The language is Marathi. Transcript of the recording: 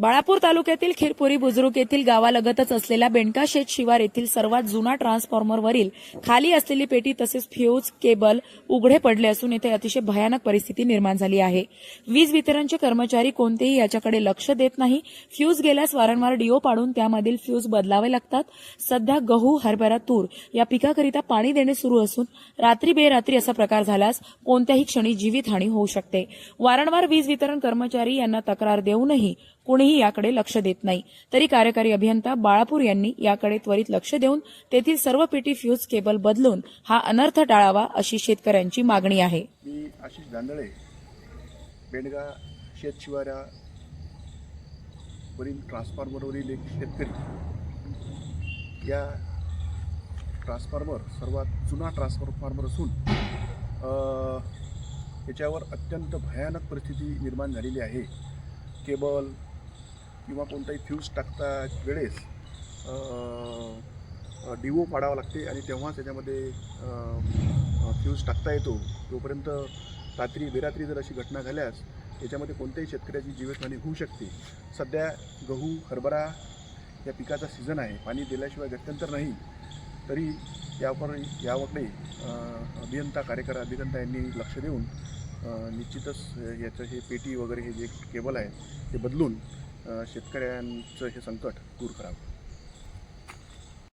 बाळापूर तालुक्यातील खिरपुरी बुजुर्ग येथील गावालगतच असलेल्या बेंडका शेत शिवार येथील सर्वात जुना ट्रान्सफॉर्मरवरील खाली असलेली पेटी तसेच फ्यूज केबल उघडे पडले असून येथे अतिशय भयानक परिस्थिती निर्माण झाली आहे. वीज वितरणचे कर्मचारी कोणतेही याच्याकडे लक्ष देत नाही. फ्यूज गेल्यास वारंवार डिओ पाडून त्यामधील फ्यूज बदलावे लागतात. सध्या गहू हरभरा तूर या पिकाकरिता पाणी देणे सुरू असून रात्री बेरात्री असा प्रकार झाल्यास कोणत्याही क्षणी जीवितहानी होऊ शकते. वारंवार वीज वितरण कर्मचारी यांना तक्रार देऊनही कुणीही याकडे लक्ष देत नाही. तरी कार्यकारी अभियंता बाळापूर यांनी याकडे त्वरित लक्ष देऊन तेथील सर्व पेटी फ्यूज केबल बदलून हा अनर्थ टाळावा अशी शेतकऱ्यांची मागणी आहे. मी आशिष दांदळे बेंडगा शेत शिवाऱ्या वरील ट्रान्सफॉर्मरवरील एक शेतकरी. या ट्रान्सफॉर्मर सर्वात जुना ट्रान्सफॉर्मर असून त्याच्यावर याच्यावर अत्यंत भयानक परिस्थिती निर्माण झालेली आहे. केबल किंवा कोणताही फ्यूज टाकता वेळेस डिवो पाडावा लागते आणि तेव्हा त्याच्यामध्ये फ्यूज टाकता येतो. तोपर्यंत रात्री बेरात्री जर अशी घटना झाल्यास याच्यामध्ये कोणत्याही शेतकऱ्याची जीवितहानी होऊ शकते. सध्या गहू हरभरा या पिकाचा सीझन आहे. पाणी दिल्याशिवाय गत्यंतर नाही. तरी यावर याकडे अभियंता कार्यकारी अभियंता यांनी लक्ष देऊन निश्चितच याचं हे पेटी वगैरे हे जे केबल आहे ते बदलून शेतकऱ्यांचं हे संकट दूर करावं.